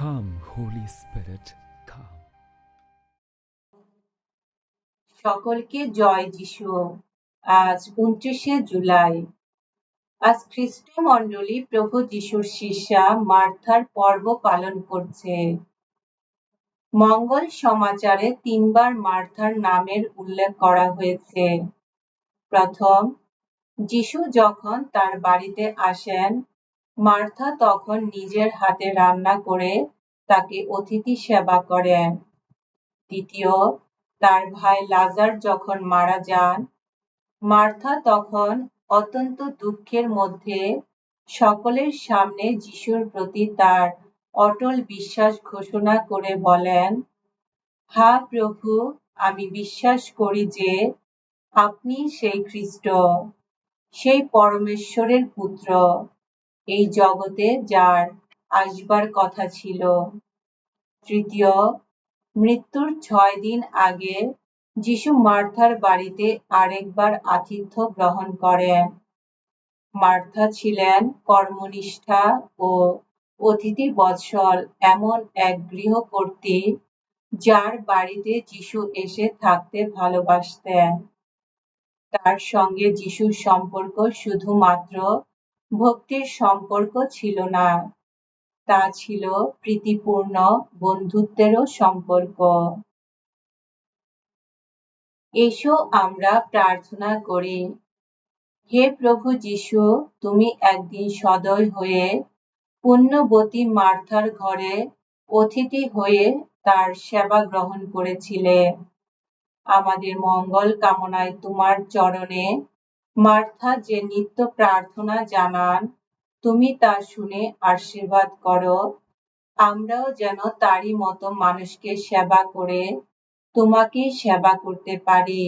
Come, Holy Spirit, come. সকলকে জয় যিশু। আজ উনত্রিশে জুলাই। আজ খ্রিস্ট মণ্ডলী প্রভু যিশুর শিষ্যা মার্থার পর্ব পালন করছে। মঙ্গল সমাচারে তিনবার মার্থার নামের উল্লেখ করা হয়েছে। প্রথম যিশু যখন তার বাড়িতে আসেন মার্থা তখন নিজের হাতে রান্না করে তাকে অতিথি সেবা করেন দ্বিতীয়, তার ভাই লাজার যখন মারা যান, মার্থা তখন অত্যন্ত দুঃখের মধ্যে সকলের সামনে যিশুর প্রতি তার অটল বিশ্বাস ঘোষণা করে বলেন, হা প্রভু, আমি বিশ্বাস করি যে আপনি সেই খ্রিস্ট, সেই পরমেশ্বরের পুত্র। এই জগতে যার আসবার কথা ছিল। তৃতীয়, মৃত্যুর ছয় দিন আগে যিশু মার্থার বাড়িতে আরেকবার আতিথ্য গ্রহণ করেন। মার্থা ছিলেন কর্মনিষ্ঠা ও অতিথি বৎসল এমন এক গৃহকর্ত্রী যার বাড়িতে যিশু এসে থাকতে ভালোবাসতেন। তার সঙ্গে যিশুর সম্পর্ক শুধুমাত্র ভক্তির সম্পর্ক ছিল না। তা ছিল প্রীতিপূর্ণ বন্ধুত্বেরও সম্পর্ক। এসো আমরা প্রার্থনা করি, হে প্রভু যিশু, তুমি একদিন সদয় হয়ে পুণ্যবতী মার্থার ঘরে অতিথি হয়ে তার সেবা গ্রহণ করেছিলে। আমাদের মঙ্গল কামনায় তোমার চরণে মার্থা যে নিত্য প্রার্থনা জানান, তুমি তা শুনে আশীর্বাদ করো। আমরাও যেন তারই মতো মানুষকে সেবা করে তোমাকে সেবা করতে পারি।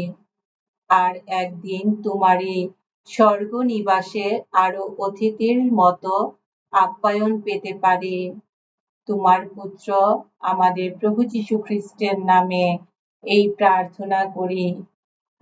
আর একদিন তোমারই স্বর্গ নিবাসে আরও অতিথির মতো আপ্যায়ন পেতে পারি। তোমার পুত্র আমাদের প্রভু যীশু খ্রিস্টের নামে এই প্রার্থনা করি।